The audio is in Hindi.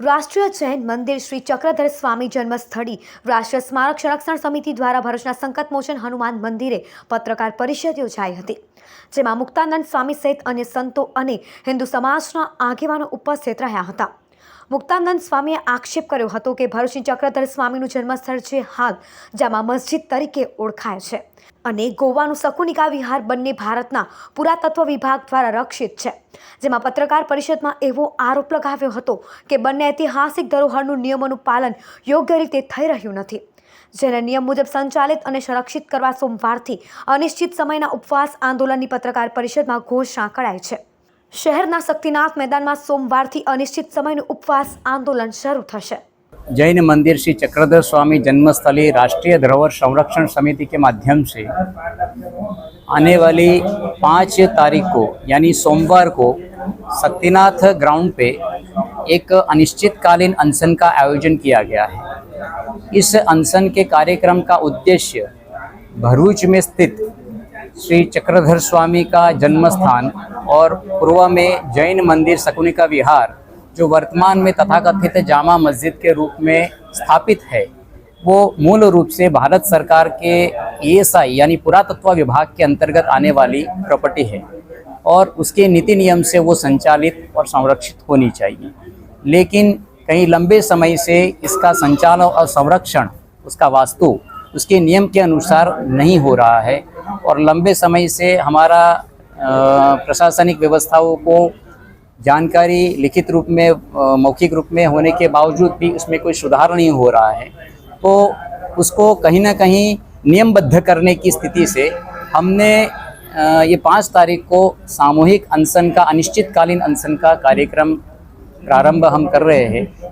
રાષ્ટ્રીય જૈન મંદિર શ્રી ચક્રધર સ્વામી જન્મસ્થળી રાષ્ટ્રીય સ્મારક સંરક્ષણ સમિતિ દ્વારા ભરૂચના સંકટમોચન હનુમાન મંદિરે પત્રકાર પરિષદ યોજાઈ હતી, જેમાં મુક્તાનંદ સ્વામી સહિત અન્ય સંતો અને હિન્દુ સમાજના આગેવાનો ઉપસ્થિત રહ્યા હતા. મુક્તાનંદ સ્વામીએ આક્ષેપ કર્યો હતો કે ભરૂચની ચક્રધર સ્વામીનું જન્મસ્થળ છે હાલ જામા મસ્જિદ તરીકે ઓળખાય છે. અને ગોવાનું સકુનિકા વિહાર બંને ભારતના પુરાતત્વ વિભાગ દ્વારા રક્ષિત છે. જેમાં પત્રકાર પરિષદમાં એવો આરોપ લગાવ્યો હતો કે બંને ઐતિહાસિક ધરોહરનું નિયમોનું પાલન યોગ્ય રીતે થઈ રહ્યું નથી. જેને નિયમ મુજબ સંચાલિત અને સંરક્ષિત કરવા સોમવારથી અનિશ્ચિત સમયના ઉપવાસ આંદોલનની પત્રકાર પરિષદમાં ઘોષણા કરાઈ છે. શહેરના શક્તિનાથ મેદાનમાં સોમવારથી અનિશ્ચિત સમયનું ઉપવાસ આંદોલન શરૂ થશે जैन मंदिर श्री चक्रधर स्वामी जन्मस्थली राष्ट्रीय धरोहर संरक्षण समिति के माध्यम से आने वाली पाँच तारीख को यानी सोमवार को शक्तिनाथ ग्राउंड पे एक अनिश्चितकालीन अनशन का आयोजन किया गया है इस अनशन के कार्यक्रम का उद्देश्य भरूच में स्थित श्री चक्रधर स्वामी का जन्म स्थान और पूर्व में जैन मंदिर शकुनिका विहार, जो वर्तमान में तथाकथित जामा मस्जिद के रूप में स्थापित है, वो मूल रूप से भारत सरकार के ईएसआई यानी पुरातत्व विभाग के अंतर्गत आने वाली प्रॉपर्टी है और उसके नीति नियम से वो संचालित और संरक्षित होनी चाहिए। लेकिन कई लंबे समय से इसका संचालन और संरक्षण, उसका वास्तु, उसके नियम के अनुसार नहीं हो रहा है और लंबे समय से हमारा प्रशासनिक व्यवस्थाओं को जानकारी लिखित रूप में मौखिक रूप में होने के बावजूद भी उसमें कोई सुधार नहीं हो रहा है। तो उसको कहीं ना कहीं नियमबद्ध करने की स्थिति से हमने ये पाँच तारीख को सामूहिक अनशन का, अनिश्चितकालीन अनशन का कार्यक्रम प्रारंभ हम कर रहे हैं।